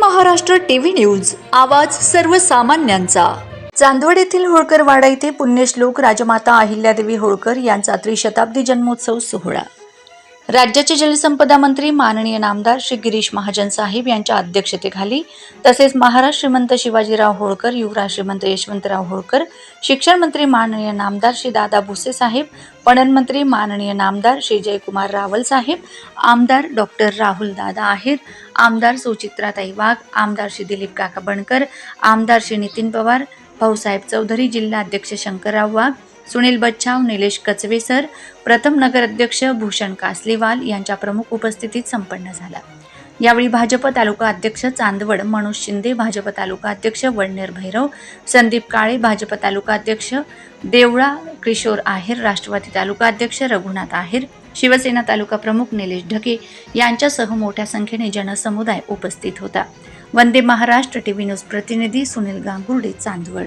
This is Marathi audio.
महाराष्ट्र टीव्ही न्यूज आवाज सर्वसामान्यांचा. चांदवड येथील होळकर वाडा येथे पुण्यश्लोक राजमाता अहिल्यादेवी होळकर यांचा त्रिशताब्दी जन्मोत्सव सोहळा. राज्याचे जलसंपदा मंत्री माननीय नामदार श्री गिरीश महाजन साहेब यांच्या अध्यक्षतेखाली तसेच महाराज श्रीमंत शिवाजीराव होळकर युवराज श्रीमंत यशवंतराव होळकर शिक्षण मंत्री माननीय नामदार श्री दादा भुसे साहेब पणन मंत्री माननीय नामदार श्री जयकुमार रावल साहेब आमदार डॉक्टर राहुल दादा आहेर आमदार सुचित्राताई वाघ आमदार श्री दिलीप काका बनकर आमदार श्री नितीन पवार भाऊसाहेब चौधरी जिल्हाध्यक्ष शंकरराव वाघ सुनील बच्छाव निलेश कचवे सर प्रथम नगराध्यक्ष भूषण कासलीवाल यांच्या प्रमुख उपस्थितीत संपन्न झाला. यावेळी भाजप तालुका अध्यक्ष चांदवड मनोज शिंदे भाजप तालुका अध्यक्ष वडनेर भैरव संदीप काळे भाजप तालुका अध्यक्ष देवळा किशोर आहेर राष्ट्रवादी तालुका अध्यक्ष रघुनाथ आहेर शिवसेना तालुका प्रमुख निलेश ढके यांच्यासह मोठ्या संख्येने जनसमुदाय उपस्थित होता. वंदे महाराष्ट्र टीव्ही न्यूज प्रतिनिधी सुनील गांगुर्डे चांदवड.